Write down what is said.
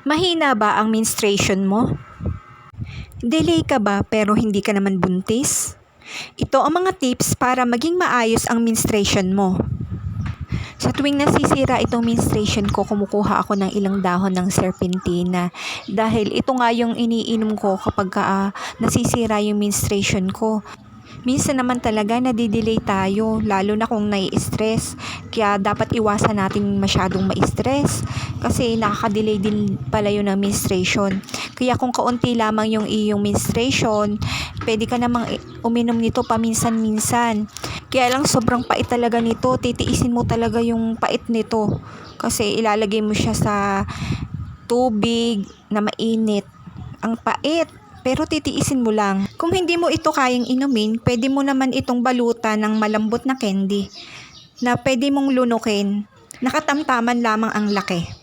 Mahina ba ang menstruation mo? Delay ka ba pero hindi ka naman buntis? Ito ang mga tips para maging maayos ang menstruation mo. Sa tuwing nasisira itong menstruation ko, kumukuha ako ng ilang dahon ng serpentina dahil ito nga yung iniinom ko kapag ka, ah, nasisira yung menstruation ko. Minsan naman talaga nadidelay tayo, lalo na kung nai-stress. Kaya dapat iwasan natin masyadong ma-stress kasi nakaka-delay din pala yun ng menstruation. Kaya kung kaunti lamang yung iyong menstruation, pwede ka namang uminom nito paminsan-minsan. Kaya lang sobrang pait talaga nito, titiisin mo talaga yung pait nito. Kasi ilalagay mo siya sa tubig na mainit. Ang pait. Pero titiisin mo lang. Kung hindi mo ito kayang inumin, pwede mo naman itong balutan ng malambot na candy na pwede mong lunukin. Nakatamtaman lamang ang laki.